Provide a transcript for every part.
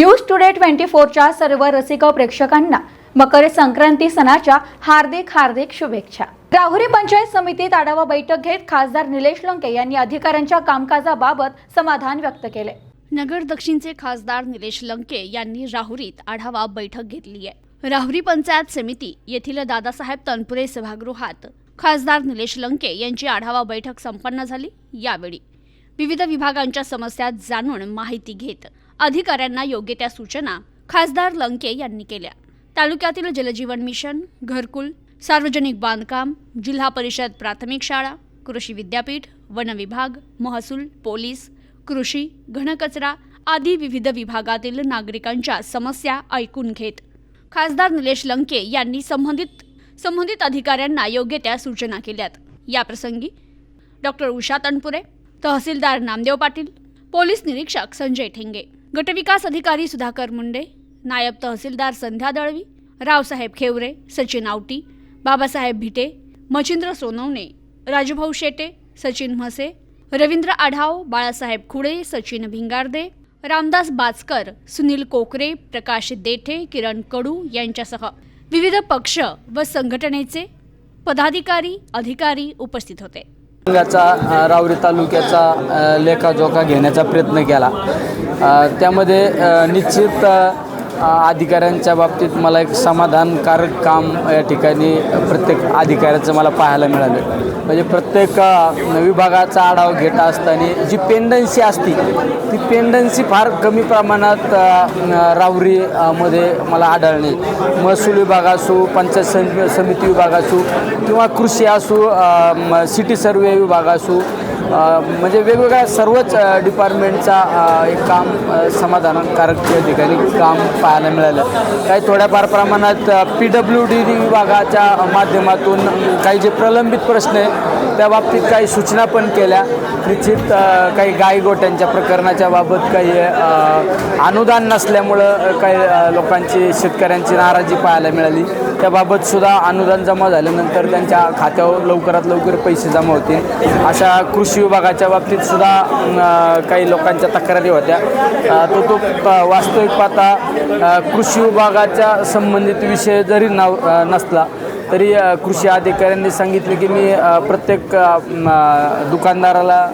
News today twenty फोरच्या सर्व रसिक प्रेक्षकांना मकर संक्रांती सणाच्या हार्दिक हार्दिक शुभेच्छा. राहुरी पंचायत समितीत आढावा बैठक घेत खासदार निलेश लंके यांनी अधिकाऱ्यांच्या कामकाजाबाबत समाधान व्यक्त केले. नगर दक्षिणचे खासदार निलेश लंके यांनी राहुरीत आढावा बैठक घेतली आहे. राहुरी पंचायत समिती येथील दादासाहेब तनपुरे सभागृहात खासदार निलेश लंके यांची आढावा बैठक संपन्न झाली. यावेळी विविध विभागांच्या समस्या जाणून माहिती घेत अधिकाऱ्यांना योग्य त्या सूचना खासदार लंके यांनी केल्या. तालुक्यातील जलजीवन मिशन घरकुल सार्वजनिक बांधकाम जिल्हा परिषद प्राथमिक शाळा कृषी विद्यापीठ वन विभाग महसूल पोलीस कृषी घनकचरा आदी विविध विभागातील नागरिकांच्या समस्या ऐकून घेत. खासदार निलेश लंके यांनी संबंधित संबंधित अधिकाऱ्यांना योग्य त्या सूचना केल्यात. याप्रसंगी डॉक्टर उषा तनपुरे तहसीलदार नामदेव पाटील पोलीस निरीक्षक संजय ठेंगे गटविकास अधिकारी सुधाकर मुंडे नायब तहसीलदार संध्या दळवी रावसाहेब खेवरे सचिन आवटी बाबासाहेब भिटे मचिंद्र सोनवणे राजूभाऊ शेटे सचिन म्हसे रवींद्र आढाव बाळासाहेब खुडे सचिन भिंगारदे रामदास बाचकर सुनील कोकरे प्रकाश देठे किरण कडू यांच्यासह विविध पक्ष व संघटनेचे पदाधिकारी अधिकारी उपस्थित होते. संघाचा रावरी तालुक्याचा लेखाजोखा घेण्याचा प्रयत्न केला. त्यामध्ये निश्चित अधिकाऱ्यांच्या बाबतीत मला एक समाधानकारक काम या ठिकाणी प्रत्येक अधिकाऱ्याचं मला पाहायला मिळालं. म्हणजे प्रत्येक विभागाचा आढावा घेत असताना जी पेंडन्सी असती ती पेंडन्सी फार कमी प्रमाणात रावरीमध्ये मध्ये मला आढळणे महसूल विभाग असो पंचायत समिती विभाग असो किंवा कृषी असो सिटी सर्वे विभाग असो म्हणजे वेगवेगळ्या सर्वच डिपार्टमेंटचा एक काम समाधानकारक या ठिकाणी काम पाहायला मिळालं. काही थोड्याफार प्रमाणात पी डब्ल्यू डी विभागाच्या माध्यमातून काही जे प्रलंबित प्रश्न आहे त्या बाबतीत काही सूचना पण केल्या. निश्चित काही गायगोट्यांच्या प्रकरणाच्या बाबत काही अनुदान नसल्यामुळं काही लोकांची शेतकऱ्यांची नाराजी पाहायला मिळाली. त्याबाबत सुद्धा अनुदान जमा झाल्यानंतर त्यांच्या खात्यावर लवकरात लवकर पैसे जमा होतील. अशा कृषी विभागाच्या बाबतीत सुद्धा काही लोकांच्या तक्रारी होत्या. तो तो प- वास्तविक पाहता कृषी विभागाच्या संबंधित विषय जरी नाव नसला तरी कृषी अधिकाऱ्यांनी सांगितले की मी प्रत्येक दुकानदाराला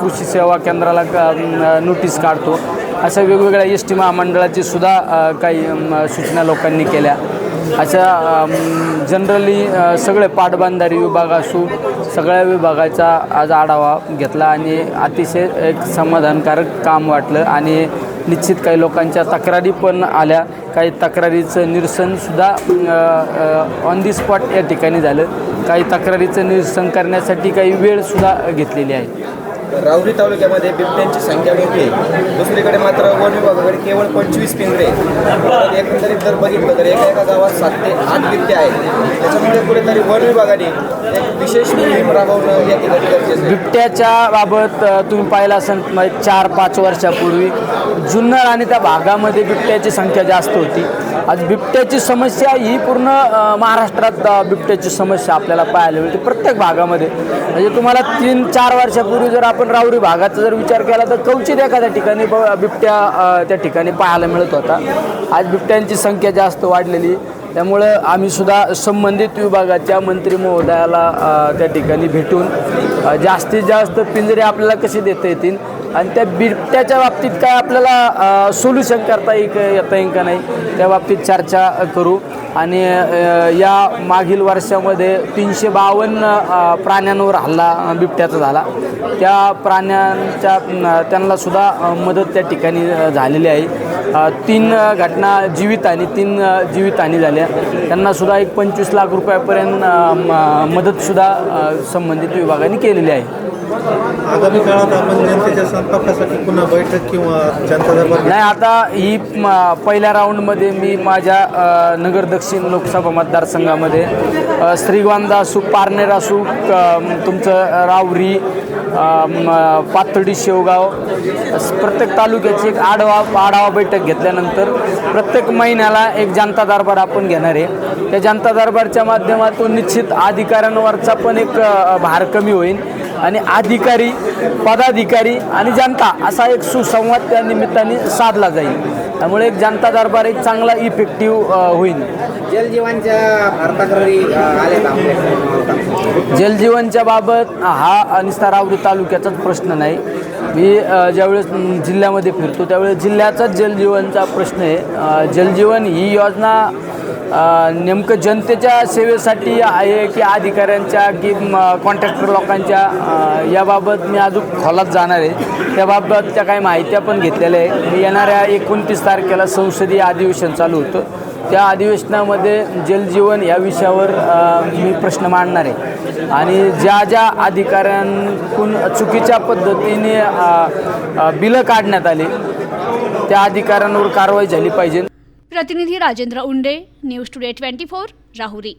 कृषी सेवा केंद्राला क- नोटीस काढतो. अशा वेगवेगळ्या एस टी महामंडळाची सुद्धा काही सूचना लोकांनी केल्या. अशा जनरली सगळे पाटबंधारी विभाग असू सगळ्या विभागाचा आज आढावा घेतला आणि अतिशय एक समाधानकारक काम वाटलं आणि निश्चित काही लोकांच्या तक्रारी पण आल्या. काही तक्रारीचं निरसनसुद्धा ऑन दी स्पॉट या ठिकाणी झालं. काही तक्रारीचं निरसन करण्यासाठी काही वेळसुद्धा घेतलेली आहे. राहुरी तालुक्यामध्ये बिबट्यांची संख्या मोठी आहे. दुसरीकडे मात्र वन विभागाकडे केवळ पंचवीस पिंजरे एकंदरीत जर बघितलं तर एका एका गावात सात ते आठ बिबटे आहेत. त्याच्यामुळे कुठेतरी वन विभागाने एक विशेष मोहीम राबवणं या ठिकाणी गरजेचं बिबट्याच्या बाबत तुम्ही पाहिलं असेल म्हणजे चार पाच वर्षापूर्वी जुन्नर आणि त्या भागामध्ये बिबट्याची संख्या जास्त होती. आज बिबट्याची समस्या ही पूर्ण महाराष्ट्रात बिबट्याची समस्या आपल्याला पाहायला मिळते प्रत्येक भागामध्ये. म्हणजे तुम्हाला तीन चार वर्षापूर्वी जर आपण राहुरी भागाचा जर विचार केला तर कवचित एखाद्या ठिकाणी ब बिबट्या त्या ठिकाणी पाहायला मिळत होता. आज बिबट्यांची संख्या जास्त वाढलेली. त्यामुळं आम्ही सुद्धा संबंधित विभागाच्या मंत्री महोदयाला त्या ठिकाणी भेटून जास्तीत जास्त पिंजरे आपल्याला कसे देता येतील आणि त्या बिबट्याच्या बाबतीत काय आपल्याला सोल्युशन करता येईल येता येईल का नाही त्या बाबतीत चर्चा करू. आणि या मागील वर्षामध्ये तीनशे बावन्न प्राण्यांवर हल्ला बिबट्याचा झाला. त्या प्राण्यांच्या त्यांनासुद्धा त्यांना सुद्धा मदत त्या ठिकाणी झालेली आहे. तीन घटना जीवित आणि तीन अ, जीवितहानी झाल्या. त्यांना सुद्धा एक पंचवीस लाख रुपयापर्यंत म- मदतसुद्धा संबंधित विभागाने केलेली आहे. आगामी काळात आपण जनतेच्या संपर्कासाठी पुन्हा बैठक किंवा जनता दरबार नाही आता ही पहिल्या राऊंडमध्ये मी माझ्या अ, नगर दक्षिण लोकसभा मतदारसंघामध्ये अ, श्रीगोंदा असू पारनेर असू क- तुमचं रावरी अ, म, पाथर्डी शेवगाव अस- प्रत्येक तालुक्याची एक आढावा आढावा बैठक घेतल्यानंतर प्रत्येक महिन्याला एक जनता दरबार आपण घेणार आहे. त्या जनता दरबारच्या माध्यमातून निश्चित अधिकाऱ्यांवरचा पण एक अ, भार कमी होईल. आणि अधिकारी पदाधिकारी आणि जनता असा एक सुसंवाद त्या निमित्ताने साधला जाईल. त्यामुळे एक जनता दरबार एक चांगला इफेक्टिव्ह होईल. जलजीवनच्या जलजीवनच्या बाबत हा निस्ता रावरी तालुक्याचाच प्रश्न नाही. मी ज्यावेळेस जिल्ह्यामध्ये फिरतो त्यावेळेस जिल्ह्याचाच जलजीवनचा प्रश्न आहे. जलजीवन ही योजना नेमकं जनतेच्या सेवेसाठी आहे की अधिकाऱ्यांच्या की कॉन्ट्रॅक्टर लोकांच्या? याबाबत मी अजून खोलात जाणार आहे. त्याबाबतच्या काही माहित्या पण घेतलेल्या आहे मी येणाऱ्या एकोणतीस तारखेला संसदीय अधिवेशन चालू होतं. त्या अधिवेशनामध्ये जलजीवन या विषयावर मी प्रश्न मांडणार आहे. आणि ज्या ज्या अधिकाऱ्यांकडून चुकीच्या पद्धतीने बिलं काढण्यात आली त्या अधिकाऱ्यांवर कारवाई झाली पाहिजे. प्रतिनिधी Rajendra Unde news today twenty four Rahuri.